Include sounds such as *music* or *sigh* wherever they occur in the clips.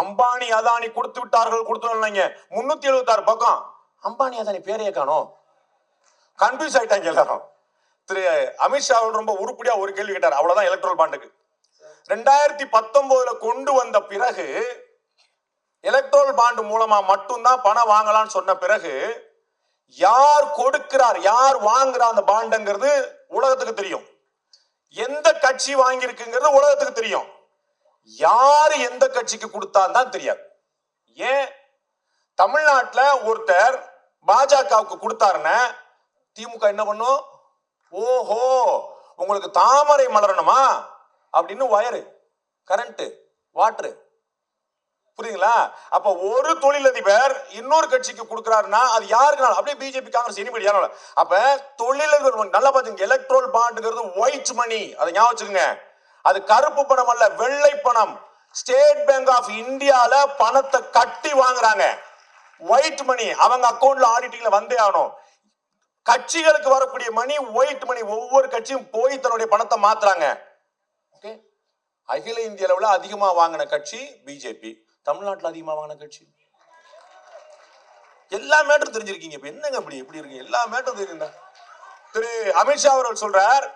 அம்பானி அதானி கொடுத்து விட்டார்கள் கொடுத்து முன்னூத்தி எழுபத்தாறு பக்கம். அம்பானி அதானி பேரையே காணும். கன்ஃபியூஸ் ஆயிட்டாங்க எல்லாரும். திரு அமித்ஷா அவர் ரொம்ப உருப்படியா ஒரு கேள்வி கேட்டார். அவ்வளவுதான் எலக்ட்ரல் பாண்டுக்கு ரெண்டாயிரத்தி பத்தொன்பதுல கொண்டு வந்த பிறகு எலக்ட்ரல் பாண்டு மூலமா மட்டும்தான் பணம் வாங்கலாம்னு சொன்ன பிறகு யார் கொடுக்கிறார் யார் வாங்குறா அந்த பாண்டுங்கிறது உலகத்துக்கு தெரியும். எந்த கட்சி வாங்கியிருக்குங்கிறது உலகத்துக்கு தெரியும். யாரு எந்த கட்சிக்கு கொடுத்தான்னு தான் தெரியாது. ஏன்? தமிழ்நாட்டுல ஒருத்தர் பாஜகவுக்கு கொடுத்தாருன்னா திமுக என்ன பண்ணும்? ஓஹோ உங்களுக்கு தாமரை மலரணுமா? அப்படின்னு வயரு கரண்ட் வாட்ரு புரியுதுங்களா? அப்ப ஒரு தொழிலதிபர் இன்னொரு கட்சிக்கு கொடுக்கிறாருன்னா அது யாருக்குனாலும் அப்படியே பிஜேபி காங்கிரஸ் எனிபடி யாரும் அப்ப தொழிலதிபர் நல்லா பாத்துங்க எலக்ட்ரோல் பாண்டுங்கிறது ஒயிட் மணி அதை ஞாபகம் வச்சுக்கோங்க. அது கருப்பு பணம் அல்ல வெள்ளை பணம். ஸ்டேட் பேங்க் ஆஃப் இந்தியால பணத்தை கட்டி வாங்குறாங்க. ஒயிட் மணி அவங்க அக்கௌண்ட்ல ஆடிட்டிங்ல வந்தே ஆகணும். கட்சிகளுக்கு வரக்கூடிய மணி ஒயிட் மணி ஒவ்வொரு கட்சியும் போய் தன்னுடைய பணத்தை மாத்துறாங்க. ஓகே அகில இந்திய அளவுல அதிகமா வாங்கின கட்சி பிஜேபி. தமிழ்நாட்டுல அதிகமா வாங்கின கட்சி. எல்லா மேட்டரும் தெரிஞ்சிருக்கீங்க. இப்ப என்னங்க இப்படி எப்படி இருக்கீங்க எல்லா மேட்டரும் தெரியுங்க திரு அமித்ஷா அவர்கள் சொல்றார்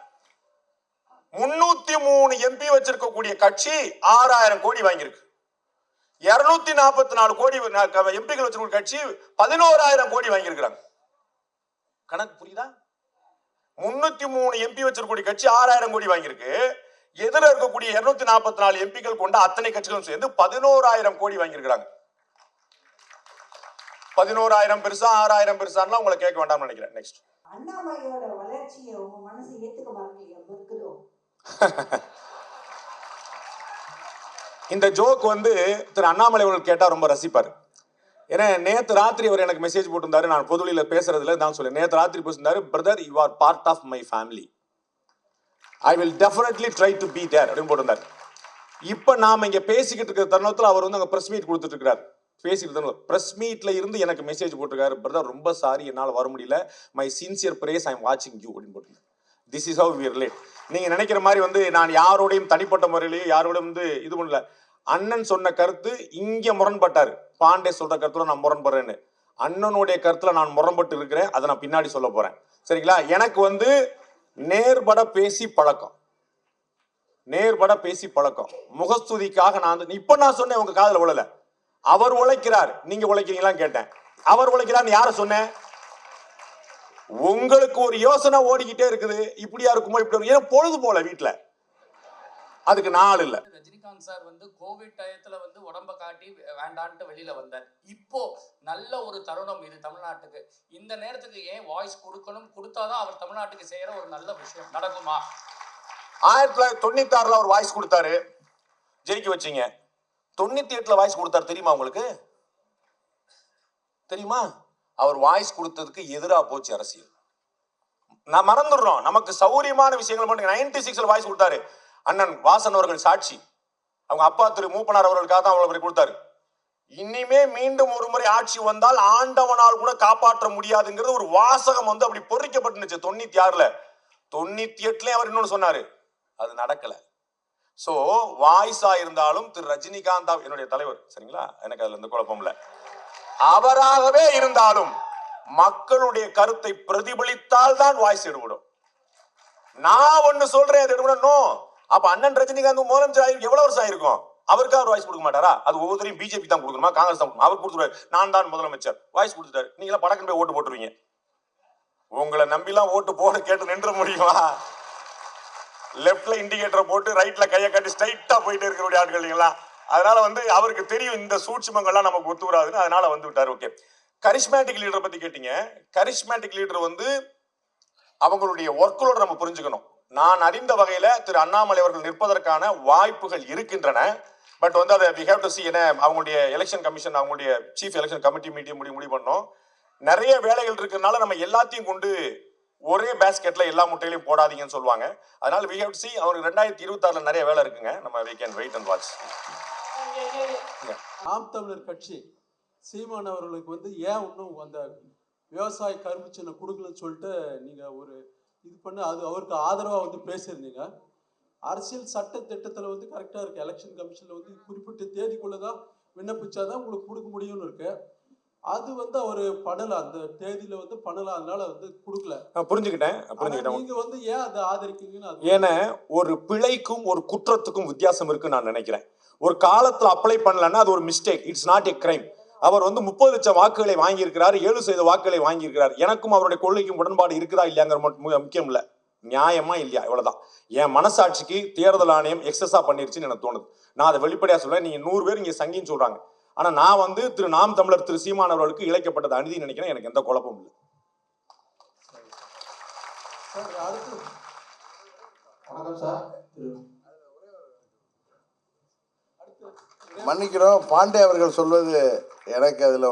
முன்னூத்தி மூணு எம்பி வச்சிருக்கக்கூடிய கட்சி ஆறாயிரம் கோடி வாங்கியிருக்கு. இருநூத்தி நாற்பத்தி நாலு கோடி எம்பிகள் வச்சிருக்க கட்சி பதினோராயிரம் கோடி வாங்கியிருக்கிறாங்க. கணக்கு புரியுதா? முன்னூத்தி மூணு எம்பி வச்சிருக்கக்கூடிய கட்சி ஆறாயிரம் கோடி வாங்கியிருக்கு. எதிர இருக்கக்கூடிய இருநூத்தி நாற்பத்தி நாலு எம்பிக்கள் கொண்ட அத்தனை கட்சிகளும் சேர்ந்து பதினோராயிரம் கோடி வாங்கியிருக்கிறாங்க. பதினோராயிரம் பெருசா ஆறாயிரம் பெருசான்லாம் உங்களை கேட்க வேண்டாம்னு நினைக்கிறேன். நெக்ஸ்ட் அண்ணாமலையோட வளர்ச்சியை உங்க மனசு ஏத்துக்க மாட்டேங்க *laughs* இந்த ஜோக் வந்து திரு அண்ணாமலை அவர்கள் கேட்டா ரொம்ப ரசிப்பார். ஏன்னா நேத்து ராத்திரி அவர் எனக்கு மெசேஜ் போட்டிருந்தாரு. நான் பொதுவெளியில பேசுறதுல தான் சொல்லேன் நேத்து ராத்திரி பேசியிருந்தாரு brother you are part of my family I will definitely try to be there அப்படின்னு போட்டிருந்தார். இப்போ நாம் இங்கே பேசிக்கிட்டு இருக்கிற தருணத்தில் அவர் வந்து அங்கே பிரஸ் மீட் கொடுத்துட்டு இருக்கிறார் பேசிக்கிட்டு தருணம் பிரஸ் மீட்ல இருந்து எனக்கு மெசேஜ் போட்டிருக்காரு. பிரதர் ரொம்ப சாரி என்னால் வர முடியல. My sincere prayers I am வாட்சிங் யூ அப்படின்னு போட்டிருந்தார். This is how we relate நீங்கள் நினைக்கிற மாதிரி வந்து நான் யாரோடையும் தனிப்பட்ட முறையிலையும் யாரோடையும் வந்து இது பண்ணல. அண்ணன் சொன்ன கருத்து இங்கே முரண்பட்டார். பாண்டே சொல்கிற கருத்துல நான் முரண்படுறேன்னு. அண்ணனுடைய கருத்துல நான் முரண்பட்டு இருக்கிறேன். அதை நான் பின்னாடி சொல்ல போகிறேன் சரிங்களா? எனக்கு வந்து நேர்பட பேசி பழக்கம். நேர்பட பேசி பழக்கம். முகஸ்துதிக்காக நான் வந்து இப்போ நான் சொன்னேன் உங்கள் காதில் உழல. அவர் உழைக்கிறார். நீங்கள் உழைக்கிறீங்களான்னு கேட்டேன். அவர் உழைக்கிறான்னு யாரை சொன்னேன்? உங்களுக்கு ஒரு யோசனை ஓடிக்கிட்டே இருக்குது. இப்படியா இருக்குமோ இப்படி. ஏன்னா பொழுது போல வீட்டுல அதுக்கு நாள் இல்ல. ரஜினிகாந்த் சார் வந்து கோவிட் டயத்துல வந்து உடம்ப காட்டி வேண்டான்ட்டு வெளியில வந்தார். இப்போ நல்ல ஒரு தருணம் இது தமிழ்நாட்டுக்கு. இந்த நேரத்துக்கு ஏன் வாய்ஸ் கொடுக்கணும்? கொடுத்தாதான் அவர் தமிழ்நாட்டுக்கு செய்யற ஒரு நல்ல விஷயம். நடக்குமா? ஆயிரத்தி தொள்ளாயிரத்தி தொண்ணூத்தி ஆறுல அவர் வாய்ஸ் கொடுத்தாரு. ஜெயிக்க வச்சீங்க. தொண்ணூத்தி எட்டுல வாய்ஸ் கொடுத்தாரு. தெரியுமா உங்களுக்கு? தெரியுமா? அவர் வாய்ஸ் கொடுத்ததுக்கு எதிராக போச்சு அரசியல். நான் மறந்துடுறோம். நமக்கு சௌரியமான விஷயங்கள் மட்டும் நைன்டி சிக்ஸ்ல வாய்ஸ் கொடுத்தாரு. அண்ணன் வாசன் அவர்கள் சாட்சி. அவங்க அப்பா திரு மூப்பனார் அவர்களுக்காக தான் அவ்வளவு கொடுத்தாரு. இனிமே மீண்டும் ஒரு முறை ஆட்சி வந்தால் ஆண்டவனால் கூட காப்பாற்ற முடியாதுங்கிறது ஒரு வாசகம் வந்து அப்படி பொறிக்கப்பட்டுச்சு தொண்ணூத்தி ஆறுல. தொண்ணூத்தி எட்டுலயும் அவர் இன்னொன்னு சொன்னாரு. அது நடக்கல. சோ வாய்ஸா இருந்தாலும் திரு ரஜினிகாந்தா என்னுடைய தலைவர். சரிங்களா? எனக்கு அதுல இருந்து குழப்பம் இல்லை. அவராகவே இருந்தாலும் மக்களுடைய கருத்தை பிரதிபலித்தால் தான் வாய்ஸ் எடுபடும் நான் ஒண்ணு சொல்றேன் அது எடுபடணும் அப்ப அண்ணன் ரஜினிகாந்த் முதலமைச்சர் ஆகி எவ்வளவு வருஷம் ஆயிருக்கும்? அவருக்கு அவர் வாய்ஸ் கொடுக்க மாட்டாரா? அது ஒவ்வொருத்தரையும் பிஜேபி தான் கொடுக்கணுமா? காங்கிரஸ் தான் கொடுக்கணும்? அவர் கொடுத்துருவாரு. நான் தான் முதலமைச்சர். வாய்ஸ் கொடுத்துட்டாரு. நீங்க படக்குன்னு போய் ஓட்டு போட்டுருவீங்க. உங்களை நம்பிலாம் ஓட்டு போட கேட்டு நின்ற முடியுமா? லெப்ட்ல இண்டிகேட்டரை போட்டு ரைட்ல கையை காட்டி ஸ்ட்ரைட்டா போயிட்டு இருக்கிற ஆட்கள் இல்லைங்களா? அதனால வந்து அவருக்கு தெரியும் இந்த சூட்சுமங்கள்லாம் நமக்கு ஒத்து வராதுன்னு அதனால வந்து விட்டார். ஓகே கரிஷ்மேட்டிக் லீடரை பத்தி கேட்டீங்க. கரிஷ்மேட்டிக் லீடர் வந்து அவங்களுடைய ஒர்க்லோட நம்ம புரிஞ்சுக்கணும். நான் அறிந்த வகையில திரு அண்ணாமலை அவர்கள் நிற்பதற்கான வாய்ப்புகள் இருக்கின்றன. பட் வந்து அதை வி ஹேவ் டு சி என்ன அவங்களுடைய எலெக்ஷன் கமிஷன் அவங்களுடைய சீஃப் எலெக்ஷன் கமிட்டி மீட்டிங் முடிவு முடிவு பண்ணோம். நிறைய வேலைகள் இருக்கிறதுனால நம்ம எல்லாத்தையும் கொண்டு ஒரே பேஸ்கெட்ல எல்லா முட்டையிலையும் போடாதீங்கன்னு சொல்லுவாங்க. அதனால வி ஹேவ் டு சி அவருக்கு ரெண்டாயிரத்தி இருபத்தாறுல நிறைய வேலை இருக்குங்க. நம்ம we can wait and watch Naam Tamilar Katchi சீமான் அவர்களுக்கு வந்து ஏன் இன்னும் அந்த விவசாய கரும்பு சின்னம் கொடுக்கலன்னு சொல்லிட்டு நீங்கள் ஒரு இது பண்ணி அது அவருக்கு ஆதரவாக வந்து பேசியிருந்தீங்க. அரசியல் சட்ட திட்டத்தில் வந்து கரெக்டாக இருக்குது எலெக்ஷன் கமிஷனில் வந்து குறிப்பிட்ட தேதிக்குள்ளே தான் விண்ணப்பிச்சாதான் உங்களுக்கு கொடுக்க முடியும்னு இருக்கு. அது வந்து அவர் பண்ணல. அந்த தேதியில வந்து பண்ணல. அதனால வந்து கொடுக்கல. நான் புரிஞ்சுக்கிட்டேன். புரிஞ்சுக்கிட்டேன். நீங்க வந்து ஏன் அதை ஆதரிக்கீங்கன்னு அது ஏன்னா ஒரு பிழைக்கும் ஒரு குற்றத்துக்கும் வித்தியாசம் இருக்குன்னு நான் நினைக்கிறேன். ஒரு காலத்துல அப்ளை பண்ணலன்னா அது ஒரு mistake it's not a crime அவர் வந்து முப்பது லட்சம் வாக்குகளை வாங்கியிருக்கிறார் ஏழு சதவீத வாக்குகளை வாங்கியிருக்கிறார். எனக்கும் அவருடைய கொள்கைக்கும் உடன்பாடு இருக்குதா இல்லையாங்கிற மட்டும் முக்கியம் இல்ல. நியாயமா இல்லையா? இவ்வளவுதான். என் மனசாட்சிக்கு தேர்தல் ஆணையம் எக்ஸஸா பண்ணிருச்சுன்னு எனக்கு தோணுது. நான் அதை வெளிப்படையா சொல்றேன். நீங்க நூறு பேர் இங்க சங்கின்னு சொல்றாங்க. ஆனா நான் வந்து திரு நாம் தமிழர் திரு சீமான் அவர்களுக்கு இழைக்கப்பட்டது அநீதி நினைக்கிறேன். எனக்கு எந்த குழப்பமும் இல்லை. வணக்கம் சார் அடுத்து மன்னிக்கிறோம். பாண்டே அவர்கள் சொல்வது எனக்கு அதில்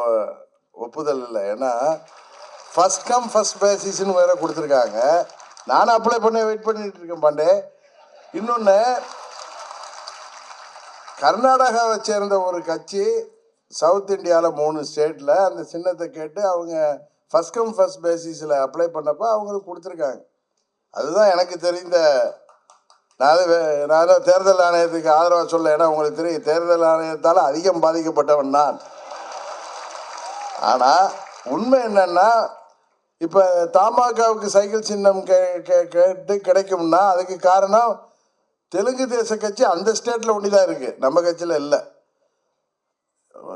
ஒப்புதல் இல்லை. ஏன்னா ஃபஸ்ட் கம் ஃபஸ்ட் பேசிஸ்ன்னு வேற கொடுத்துருக்காங்க. நானும் அப்ளை பண்ண வெயிட் பண்ணிட்டு இருக்கேன் பாண்டே. இன்னொன்று கர்நாடகாவை சேர்ந்த ஒரு கட்சி சவுத் இந்தியாவில் மூணு ஸ்டேட்டில் அந்த சின்னத்தை கேட்டு அவங்க ஃபர்ஸ்ட் கம் ஃபஸ்ட் பேசிஸில் அப்ளை பண்ணப்போ அவங்களுக்கு கொடுத்துருக்காங்க. அதுதான் எனக்கு தெரிந்த நான் வே- நான் தான் தேர்தல் ஆணையத்துக்கு ஆதரவாக சொல்ல ஏன்னா உங்களுக்கு தெரியும் தேர்தல் ஆணையத்தால் அதிகம் பாதிக்கப்பட்டவன் நான். ஆனால் உண்மை என்னன்னா இப்போ தமாகவுக்கு சைக்கிள் சின்னம் கே கேட்டு கிடைக்கும்னா அதுக்கு காரணம் தெலுங்கு தேச கட்சி அந்த ஸ்டேட்டில் ஒண்டி தான் இருக்குது நம்ம கட்சியில் இல்லை.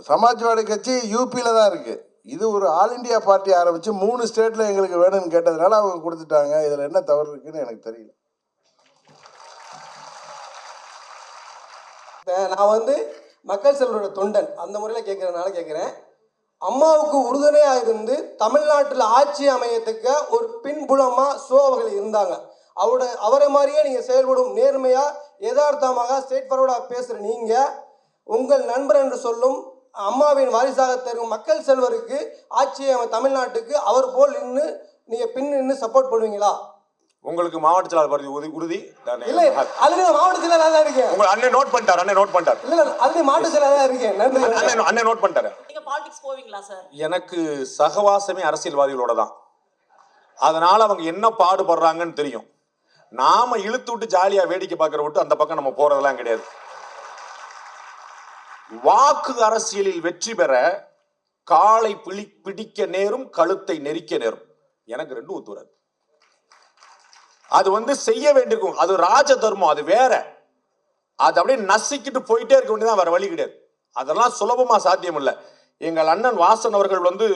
சமாஜ்வாடி கட்சி யூபியில் தான் இருக்குது இது ஒரு ஆல் இந்தியா பார்ட்டி ஆரம்பித்து மூணு ஸ்டேட்டில் எங்களுக்கு வேணும்னு கேட்டதுனால அவங்க கொடுத்துட்டாங்க. இதில் என்ன தவறு இருக்குன்னு எனக்கு தெரியல. நான் வந்து மக்கள் செல்வரோட தொண்டன். அந்த முறையில் கேட்குறதுனால கேட்குறேன் அம்மாவுக்கு உறுதுணையாக இருந்து தமிழ்நாட்டில் ஆட்சி அமையத்துக்கு ஒரு பின்புலமாக சோ அவர்கள் இருந்தாங்க. அவரோட அவரை மாதிரியே நீங்கள் செயல்படும் நேர்மையாக யதார்த்தமாக ஸ்டேட் ஃபார்வர்டாக பேசுகிற நீங்கள் உங்கள் நண்பர் என்று சொல்லும் அம்மாவின் வாரிசாக தரும் மக்கள் செல்வருக்கு ஆட்சி அமை தமிழ்நாட்டுக்கு அவர் போல் நின்று நீங்கள் பின் நின்று சப்போர்ட் பண்ணுவீங்களா? உங்களுக்கு மாவட்ட செயலாளர் பதவி உறுதி உறுதி. நான் இல்லை நான் மாவட்ட செயலாளராக தான் இருக்கேன். உங்க அண்ணன் நோட் பண்ணிட்டார் அண்ணன் நோட் பண்ணிட்டார். இல்லை ஆல்ரெடி மாவட்ட செயலாளராக தான் இருக்கேன். நன்றி. அண்ணன் அண்ணன் நோட் பண்ணிட்டாரு. நீங்க பாலிடிக்ஸ் போவீங்களா சார் எனக்கு சகவாசமே அரசியல்வாதிகளோட தான். அதனால அவங்க என்ன பாடுபடுறாங்கன்னு தெரியும். நாம இழுத்து விட்டு ஜாலியா வேடிக்கை பார்க்கற விட்டு அந்த பக்கம் நம்ம போறதெல்லாம் கிடையாது. வாக்கு அரசியலில் வெற்றி பெற காலை பிடி பிடிக்க நேரும் கழுத்தை நெரிக்க நேரும். எனக்கு ரெண்டும் ஒத்து வராது. அது வந்து செய்ய வேண்டியிருக்கும். அது ராஜ தர்மம் அது வேற. அது அப்படியே நசுக்கிட்டு போயிட்டே இருக்க வேண்டியதான் வேற வழி கிடையாது. அதெல்லாம் சுலபமா சாத்தியம் இல்லை எங்கள் அண்ணன் வாசன் அவர்கள் வந்து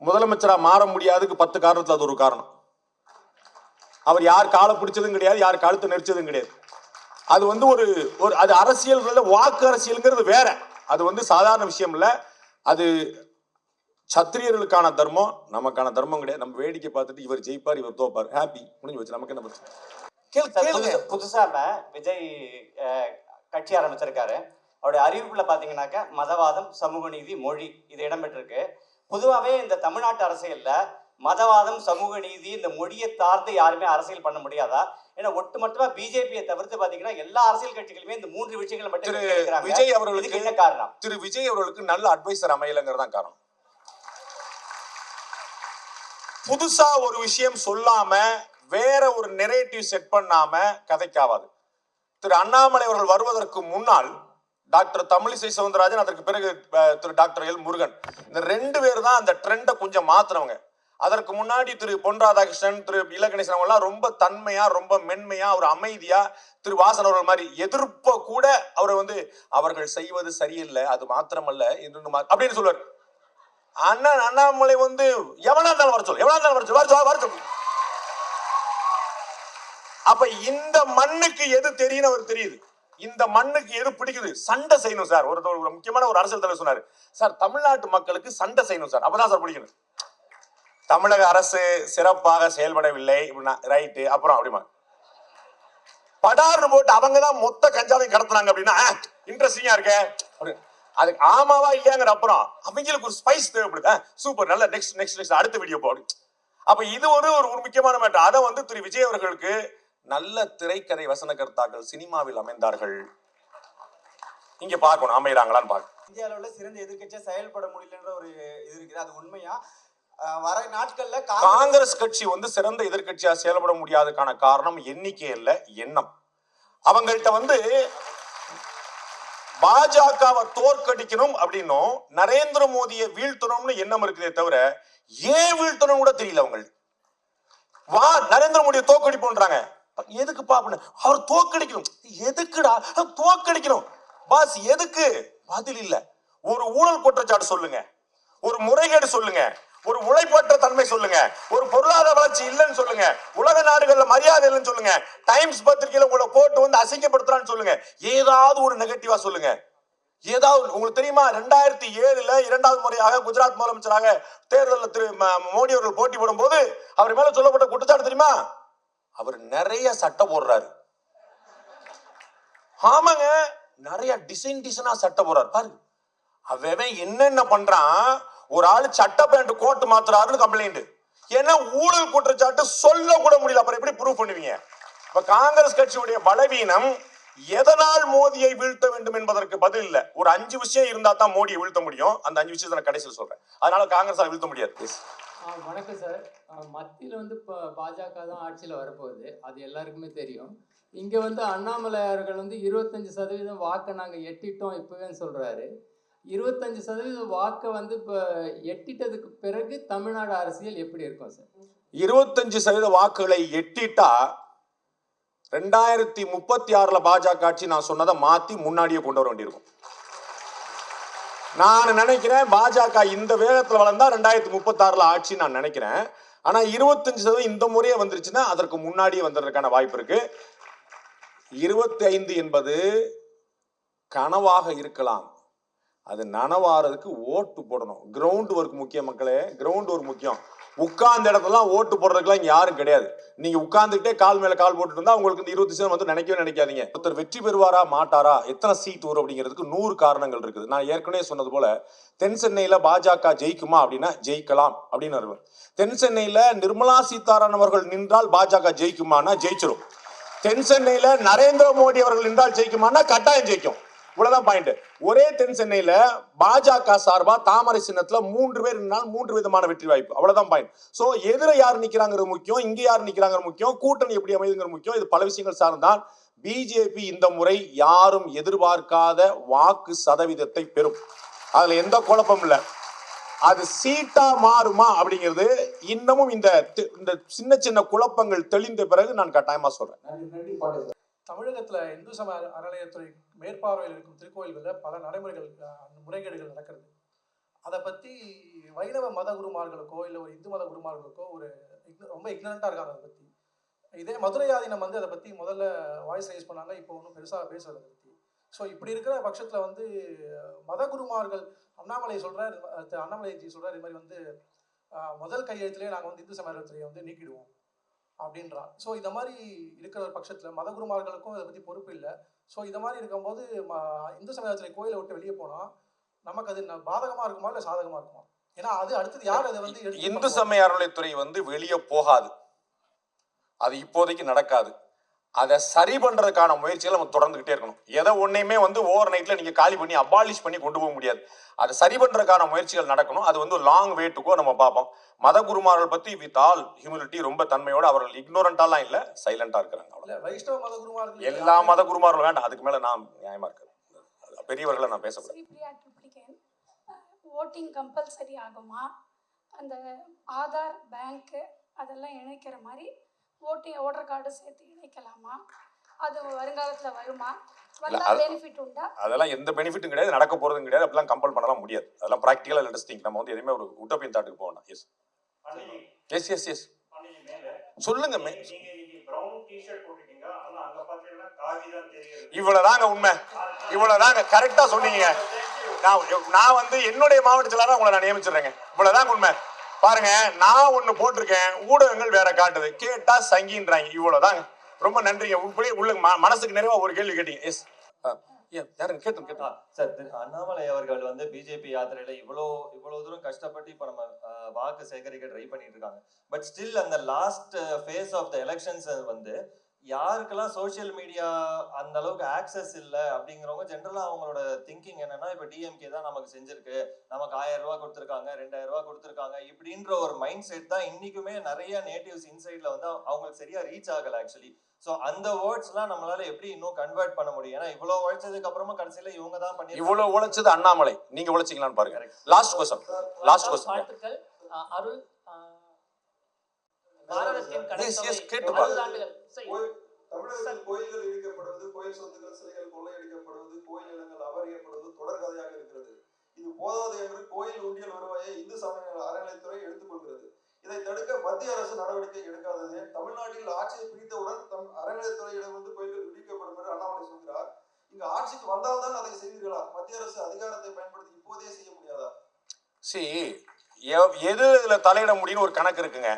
முதலமைச்சரா மாற முடியாதுக்கு பத்து காரணத்துல அது ஒரு காரணம். அவர் யார் காலை பிடிச்சதும் கிடையாது யார் கழுத்தை நெரிச்சதும் கிடையாது. அது வந்து ஒரு ஒரு அது அரசியல் வாக்கு அரசியல்ங்கிறது வேற. அது வந்து சாதாரண விஷயம் இல்லை. அது சத்திரியர்களுக்கான தர்மம் நமக்கான தர்மம் கிடையாது. நம்ம வேடிக்கை பார்த்துட்டு இவர் ஜெயிப்பார் இவர் தோப்பார். ஹாப்பி முடிஞ்சு வச்சு நமக்கு என்ன பிரச்சனை? கேளு சார், கேளுங்க. புதுசு- புதுசா இப்ப விஜய் கட்சி ஆரம்பிச்சிருக்காரு. அவருடைய அறிவிப்புல பாத்தீங்கன்னாக்க மதவாதம் சமூக நீதி மொழி இது இடம்பெற்றிருக்கு. பொதுவாகவே இந்த தமிழ்நாட்டு அரசியல்ல மதவாதம் சமூக நீதி இந்த மொழியை சார்ந்து யாருமே அரசியல் பண்ண முடியாதா? ஏன்னா ஒட்டுமொத்தமா பிஜேபியை தவிர்த்து பாத்தீங்கன்னா எல்லா அரசியல் கட்சிகளுமே இந்த மூன்று விஷயங்களை மட்டும். விஜய் அவர்களுக்கு என்ன காரணம்? திரு விஜய் அவர்களுக்கு நல்ல அட்வைசர் அமையலைங்கிறது தான் காரணம். புதுசா ஒரு விஷயம் சொல்லாம வேற ஒரு நெரேட்டிவ் செட் பண்ணாம கதைக்காவாது. திரு அண்ணாமலை அவர்கள் வருவதற்கு முன்னால் டாக்டர் தமிழிசை சவுந்தரராஜன் அதற்கு பிறகு திரு டாக்டர் எல் முருகன் இந்த ரெண்டு பேர் தான் அந்த ட்ரெண்டை கொஞ்சம் மாத்துறவங்க அதற்கு முன்னாடி திரு பொன் ராதாகிருஷ்ணன் திரு இலகணேசன் அவங்க எல்லாம் ரொம்ப தன்மையா ரொம்ப மென்மையா ஒரு அமைதியா திரு வாசன் அவர்கள் மாதிரி எதிர்ப்ப கூட அவரை வந்து அவர்கள் செய்வது சரியில்லை அது மாத்திரமல்ல இன்னொன்னு மா- அப்படின்னு சொல்லுவார். அண்ணன் அண்ணாமலை வந்து எவனா இருந்தாலும் வர சொல்லு எவனா இருந்தாலும் வர சொல்லு வர சொல்லு, வர சொல்லு. அப்ப இந்த மண்ணுக்கு எது தெரியும் அவர் தெரியுது. இந்த மண்ணுக்கு எது பிடிக்குது? சண்டை செய்யணும் சார். ஒரு ஒரு முக்கியமான ஒரு அரசியல் தலைவர் சொன்னாரு. சார் தமிழ்நாட்டு மக்களுக்கு சண்டை செய்யணும் சார். அப்பதான் சார் பிடிக்கணும். தமிழக அரசு சிறப்பாக செயல்படவில்லை இப்படின்னா ரைட்டு அப்புறம் அப்படிமா. படார்னு போட்டு அவங்க தான் மொத்த கஞ்சாவையும் கடத்துனாங்க அப்படின்னா இன்ட்ரெஸ்டிங்கா இருக்க. அப்படின்னு அதுக்கு ஆமாவா இல்லையாங்கிற அப்புறம் அவங்களுக்கு ஒரு ஸ்பைஸ் தேவைப்படுது. சூப்பர் நல்ல நெக்ஸ்ட் நெக்ஸ்ட் நெக்ஸ்ட் அடுத்த வீடியோ போடு. அப்ப இது ஒரு ஒரு முக்கியமான மேட்டர் அதை வந்து திரு விஜய் அவர்களுக்கு நல்ல திரைக்கதை வசனகர்த்தாக்கள் சினிமாவில் அமைந்தார்கள். இங்க பார்க்கணும். அமைகிறாங்களான்னு பார்க்கணும். இந்தியாவில் உள்ள சிறந்த எதிர்க்கட்சியா செயல்பட முடியலன்ற ஒரு இது இருக்குது. அது உண்மையா? வர நாட்கள்ல காங்கிரஸ் கட்சி வந்து சிறந்த எதிர்க்கட்சியா செயல்பட முடியாததுக்கான காரணம் எண்ணிக்கை இல்ல எண்ணம். அவங்கள்ட்ட வந்து பாஜகவை தோற்கடிக்கணும் அப்படின்னும் நரேந்திர மோடியை வீழ்த்தணும்னு எண்ணம் இருக்குதே தவிர ஏன் வீழ்த்தணும் கூட தெரியல அவங்களுக்கு வா நரேந்திர மோடியை தோக்கடிப்போன்றாங்க எதுக்குப்பா அப்படின்னு? அவர் தோக்கடிக்கணும் எதுக்குடா? தோக்கடிக்கணும் பாஸ் எதுக்கு? பதில் இல்ல. ஒரு ஊழல் குற்றச்சாட்டு சொல்லுங்க. ஒரு முறைகேடு சொல்லுங்க. ஒரு உழைப்பற்ற தன்மை சொல்லுங்க. ஒரு பொருளாதார வளர்ச்சி இல்லைன்னு சொல்லுங்க. உலக நாடுகள்ல மரியாதை இல்லைன்னு சொல்லுங்க. டைம்ஸ் பத்திரிகையில உங்களை போட்டு வந்து அசிங்கப்படுத்துறான்னு சொல்லுங்க. ஏதாவது ஒரு நெகட்டிவா சொல்லுங்க. ஏதாவது உங்களுக்கு தெரியுமா? ரெண்டாயிரத்தி ஏழுல இரண்டாவது முறையாக குஜராத் முதலமைச்சராக தேர்தலில் திரு ம- மோடி அவர்கள் போட்டி போடும்போது அவர் மேல சொல்லப்பட்ட குற்றச்சாட்டு தெரியுமா? அவர் நிறைய சட்டை போடுறாரு. ஆமாங்க. நிறைய டிசைன் டிசைனா சட்டை போடுறாரு. பாரு. அவன் என்னென்ன பண்றான்? ஒரு ஆளு சட்ட பேண்ட் கோட் மாத்துறாருன்னு கம்ப்ளைண்ட் ஏன்னா ஊழல் குற்றச்சாட்டு சொல்ல கூட முடியல. அப்புறம் எப்படி ப்ரூவ் பண்ணுவீங்க? இப்ப காங்கிரஸ் கட்சியுடைய பலவீனம் எதனால் மோடியை வீழ்த்த வேண்டும் என்பதற்கு பதில் இல்ல. ஒரு அஞ்சு விஷயம் இருந்தா தான் மோடியை வீழ்த்த முடியும். அந்த அஞ்சு விஷயத்தை நான் கடைசியில் சொல்றேன். அதனால காங்கிரஸால் வீழ்த்த முடியாது. வணக்கம் சார் மத்தியில் வந்து இப்போ பாஜக தான் ஆட்சியில் வரப்போகுது. அது எல்லாருக்குமே தெரியும். இங்கே வந்து அண்ணாமலை அவர்கள் வந்து இருபத்தஞ்சி சதவீதம் வாக்கை நாங்கள் எட்டிட்டோம் இப்போவேன்னு சொல்கிறாரு இருபத்தஞ்சு சதவீதம் வாக்கை வந்து இப்போ எட்டிட்டதுக்கு பிறகு தமிழ்நாடு அரசியல் எப்படி இருக்கும் சார்? இருபத்தஞ்சு சதவீத வாக்குகளை எட்டிட்டா ரெண்டாயிரத்தி முப்பத்தி ஆறுல பாஜக ஆட்சி நான் சொன்னதை மாத்தி முன்னாடியே கொண்டு வர வேண்டியிருக்கும். நான் நினைக்கிறேன் பாஜக இந்த வேகத்துல வளர்ந்தா ரெண்டாயிரத்தி முப்பத்தி ஆறுல ஆட்சி நான் நினைக்கிறேன். ஆனா இருபத்தஞ்சு சதவீதம் இந்த முறையே வந்துருச்சுன்னா அதற்கு முன்னாடியே வந்துடுறதுக்கான வாய்ப்பு இருக்கு. இருபத்தி ஐந்து என்பது கனவாக இருக்கலாம். அது நனவாறதுக்கு ஓட்டு போடணும். கிரவுண்ட் ஒர்க் முக்கியம் மக்களே கிரவுண்ட் ஒர்க் முக்கியம். உட்கார்ந்த இடத்துலலாம் ஓட்டு போடுறதுக்குலாம் இங்கே யாரும் கிடையாது. நீங்க உட்கார்ந்துக்கிட்டே கால் மேல கால் போட்டுட்டு இருந்தா உங்களுக்கு இந்த இருபத்தி சதவீதம் வந்து நினைக்கவே நினைக்காதீங்க. ஒருத்தர் வெற்றி பெறுவாரா மாட்டாரா எத்தனை சீட் வரும் அப்படிங்கிறதுக்கு நூறு காரணங்கள் இருக்குது. நான் ஏற்கனவே சொன்னது போல தென் சென்னையில பாஜக ஜெயிக்குமா அப்படின்னா ஜெயிக்கலாம் அப்படின்னு வருவேன் தென் சென்னையில நிர்மலா சீதாராமன் அவர்கள் நின்றால் பாஜக ஜெயிக்குமானா ஜெயிச்சிடும் தென் சென்னையில நரேந்திர மோடி அவர்கள் நின்றால் ஜெயிக்குமானா கட்டாயம் ஜெயிக்கும். இவ்வளவுதான் பாயிண்ட் ஒரே தென் சென்னையில பாஜக சார்பா தாமரை சின்னத்துல மூன்று பேர் நின்னால் மூன்று விதமான வெற்றி வாய்ப்பு. அவ்வளவுதான் பாயிண்ட் சோ எதிர யார் நிக்கிறாங்கிறது முக்கியம் இங்க யார் நிக்கிறாங்க முக்கியம் கூட்டணி எப்படி அமைதுங்கிற முக்கியம். இது பல விஷயங்கள் சார்ந்தான் பிஜேபி இந்த முறை யாரும் எதிர்பார்க்காத வாக்கு சதவீதத்தை பெறும். அதுல எந்த குழப்பமும் இல்ல. அது சீட்டா மாறுமா அப்படிங்கிறது இன்னமும் இந்த இந்த சின்ன சின்ன குழப்பங்கள் தெளிந்த பிறகு நான் கட்டாயமா சொல்றேன். தமிழகத்தில் தமிழகத்துல இந்து சமய அறநிலையத்துறை மேற்பார்வையில் இருக்கும் திருக்கோயில்களில் பல நடைமுறைகள் முறைகேடுகள் நடக்கிறது. அதை பத்தி வைணவ மத குருமார்களுக்கோ இல்லை ஒரு இந்து மத குருமார்களுக்கோ ஒரு ரொம்ப இக்னரண்டா இருக்காங்க அதை பத்தி. இதே மதுரை ஆதீனம் வந்து அதை பத்தி முதல்ல வாய்ஸ் ரைஸ் பண்ணாங்க இப்போ ஒன்றும் பெருசாக பேசுறது அதை பத்தி. ஸோ இப்படி இருக்கிற பட்சத்துல வந்து மத குருமார்கள் அண்ணாமலை சொல்றாரு அஹ், திரு அண்ணாமலைஜி சொல்றாரு இது மாதிரி வந்து முதல் கையெழுத்துலேயே நாங்கள் வந்து இந்து சமய வந்து நீக்கிடுவோம். அப்படின்றான். ஸோ இந்த மாதிரி இருக்கிற ஒரு பட்சத்தில் மதகுருமார்களுக்கும் இதை பற்றி பொறுப்பு இல்லை. ஸோ இந்த மாதிரி இருக்கும்போது ம- இந்து சமுதாயத்தில் கோயிலை விட்டு வெளியே போனால் நமக்கு அது ந- பாதகமா இருக்குமா இல்லை சாதகமா இருக்குமா? ஏன்னா அது அடுத்தது யார் அதை வந்து இந்து? சமய அறநிலைத்துறை வந்து வெளியே போகாது. அது இப்போதைக்கு நடக்காது. அதை சரி பண்றதுக்கான முயற்சிகளை நம்ம தொடர்ந்துகிட்டே இருக்கணும். எதை ஒன்னையுமே வந்து ஓவர் நைட்ல நீங்க காலி பண்ணி அபாலிஷ் பண்ணி கொண்டு போக முடியாது. அதை சரி பண்றதுக்கான முயற்சிகள் நடக்கணும். அது வந்து லாங் வேட்டுக்கோ நம்ம பார்ப்போம். மத குருமார்கள் பத்தி வித் ஆல் ஹியூமிலிட்டி ரொம்ப தன்மையோட அவர்கள் இக்னோரண்டாலாம் இல்ல சைலண்டா இருக்கிறாங்க குருமார்கள் எல்லா மத குருமார்களும் வேண்டாம். அதுக்கு மேல நான் நியாயமா இருக்கேன். பெரியவர்களை நான் பேசக்கூடாது. ஓட்டிங் கம்பல்சரி ஆகுமா? அந்த ஆதார் பேங்க்கு அதெல்லாம் இணைக்கிற மாதிரி ஓட்டிங் ஓட்டர் கார்டு சேர்த்து இணைக்கலாமா அது வருங்காலத்தில் வருமா? அதெல்லாம் எந்த பெனிஃபிட்டும் கிடையாது நடக்க போறதும் கிடையாது. அப்படிலாம் கம்பல் பண்ணலாம் முடியாது. அதெல்லாம் ப்ராக்டிக்கலா திங்க் நம்ம வந்து எதுவுமே ஒரு உட்டோப்பியன் தாட்டுக்கு போக வேண்டாம் எஸ் எஸ் எஸ் எஸ் சொல்லுங்க மே- இவ்வளவுதாங்க உண்மை. இவ்வளவுதாங்க கரெக்டா சொன்னீங்க. நான் நான் வந்து என்னுடைய மாவட்ட செயலாளரா உங்களை நான் நியமிச்சிடுறேங்க. இவ்வளவுதாங்க உண்மை. பாருங்க நான் ஒண்ணு போட்டிருக்கேன். ஊடகங்கள் வேற காட்டுது. கேட்டா சங்கின்றாங்க. இவ்வளவுதாங்க. ரொம்ப நன்றிங்க இப்படி உள்ள ம- மனசுக்கு நிறைவா ஒரு கேள்வி கேட்டீங்க. எஸ் கேட்டோம் கேட்டோம் சார் அண்ணாமலை அவர்கள் வந்து பிஜேபி யாத்திரையில இவ்வளோ இவ்வளவு தூரம் கஷ்டப்பட்டு இப்போ நம்ம அஹ், வாக்கு சேகரிக்க ட்ரை பண்ணிட்டு இருக்காங்க. பட் ஸ்டில் அந்த last phase of the elections வந்து யாருக்கெல்லாம் சோஷியல் மீடியா அந்த அளவுக்கு ஆக்சஸ் இல்ல அப்படிங்கிறவங்க ஜென்ரலா அவங்களோட திங்கிங் என்னன்னா இப்ப டிஎம்கே தான் நமக்கு செஞ்சிருக்கு. நமக்கு ஆயிரம் ரூபாய் கொடுத்துருக்காங்க ரெண்டாயிரம் ரூபாய் கொடுத்துருக்காங்க. இப்படின்ற ஒரு மைண்ட் செட் தான் இன்னைக்குமே நிறைய நேட்டிவ்ஸ் இன்சைட்ல வந்து அவங்களுக்கு சரியா ரீச் ஆகல ஆக்சுவலி சோ அந்த வேர்ட்ஸ்லாம் நம்மளால எப்படி இன்னும் கன்வெர்ட் பண்ண முடியும்? ஏன்னா இவ்வளவு உழைச்சதுக்கு அப்புறமா கடைசியில இவங்க தான் பண்ணி இவ்வளவு உழைச்சது அண்ணாமலை. நீங்க உழைச்சிங்களான்னு பாருங்க. லாஸ்ட் கொஸ்டின் லாஸ்ட் கொஸ்டின் அருள் பாரதத்தின் Yes, தமிழகத்தில் கோயில்கள் இடிக்கப்படுவது கோயில் சொத்துக்கள் சிலைகள் கொள்ளையடிக்கப்படுவது கோயில் நிலங்கள் அபகரிக்கப்படுவது தொடர்கதையாக இருக்கிறது. இது போதாது என்று கோயில் உண்டியல் வருவாயை இந்து சமய அறநிலைத்துறை எடுத்துக்கொள்கிறது இதை தடுக்க மத்திய அரசு நடவடிக்கை எடுக்காதது. தமிழ்நாட்டில் ஆட்சியை பிடித்தவுடன் தம் அறநிலைத்துறையிடமிருந்து கோயில்கள் இடிக்கப்படும் என்று அண்ணாமலை சொல்கிறார். இங்கு ஆட்சிக்கு வந்தால்தான் அதை செய்வீர்களா? மத்திய அரசு அதிகாரத்தை பயன்படுத்தி இப்போதே செய்ய முடியாதா? சி எது இதுல தலையிட முடியும்னு ஒரு கணக்கு இருக்குங்க.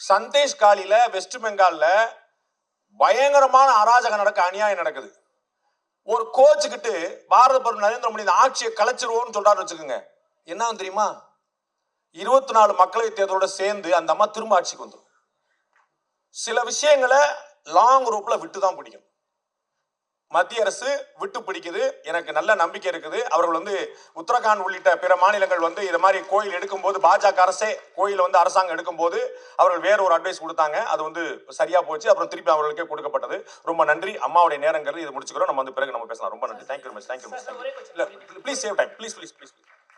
சந்தேஷ் காலில வெஸ்ட் பெங்கால்ல பயங்கரமான அராஜகம் நடக்க அநியாயம் நடக்குது. ஒரு கோச்சுக்கிட்டு பாரத பிரதமர் நரேந்திர மோடி இந்த ஆட்சியை கலைச்சிருவோம்னு சொல்றாரு வச்சுக்கோங்க. என்ன தெரியுமா? இருபத்தி நாலு மக்களவை தேர்தலோட சேர்ந்து அந்த அம்மா திரும்ப ஆட்சிக்கு வந்துடும் சில விஷயங்களை லாங் ரூப்ல விட்டு தான் பிடிக்கும் மத்திய அரசு விட்டு பிடிக்குது. எனக்கு நல்ல நம்பிக்கை இருக்குது. அவர்கள் வந்து உத்தரகாண்ட் உள்ளிட்ட பிற மாநிலங்கள் வந்து இது மாதிரி கோயில் எடுக்கும்போது பாஜக அரசே கோயில் வந்து அரசாங்கம் எடுக்கும்போது அவர்கள் வேற ஒரு அட்வைஸ் கொடுத்தாங்க. அது வந்து சரியா போச்சு. அப்புறம் திருப்பி அவர்களுக்கே கொடுக்கப்பட்டது. ரொம்ப நன்றி. அம்மாவுடைய நேரங்கிறது இது முடிச்சுக்கிறோம். நம்ம வந்து பிறகு நம்ம பேசலாம். ரொம்ப நன்றி. Thank you much thank you much question. இல்ல please save time please please please